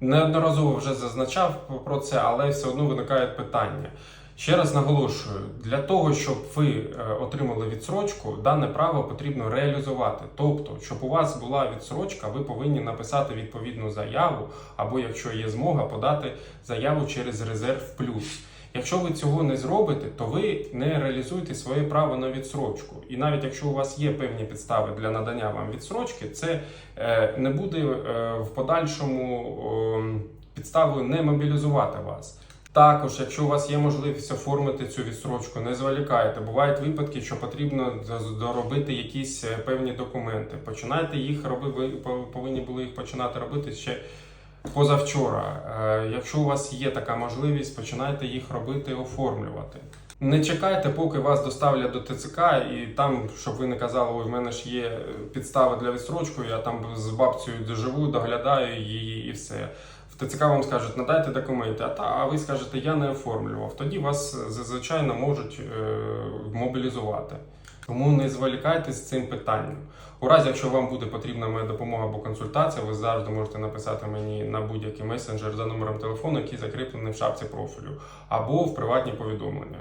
Неодноразово вже зазначав про це, але все одно виникають питання. Ще раз наголошую: для того, щоб ви е, отримали відсрочку, дане право потрібно реалізувати. Тобто, щоб у вас була відсрочка, ви повинні написати відповідну заяву, або якщо є змога, подати заяву через резерв плюс. Якщо ви цього не зробите, то ви не реалізуєте своє право на відсрочку. І навіть якщо у вас є певні підстави для надання вам відсрочки, це е, не буде е, в подальшому підставою не мобілізувати вас. Також, якщо у вас є можливість оформити цю відстрочку, не зволікайте. Бувають випадки, що потрібно доробити якісь е, певні документи. Починайте їх робити, ви повинні були їх починати робити ще позавчора. Е, Якщо у вас є така можливість, починайте їх робити оформлювати. Не чекайте, поки вас доставлять до ТЦК, і там, щоб ви не казали, ой, в мене ж є е, підстави для відстрочку, я там з бабцею живу, доглядаю її і все. ТЦК вам скажуть, надайте документи, а, та, а ви скажете, я не оформлював. Тоді вас зазвичай можуть е, мобілізувати. Тому не зволікайте з цим питанням. У разі, якщо вам буде потрібна моя допомога або консультація, ви завжди можете написати мені на будь-який месенджер за номером телефону, який закріплений в шапці профілю, або в приватні повідомлення.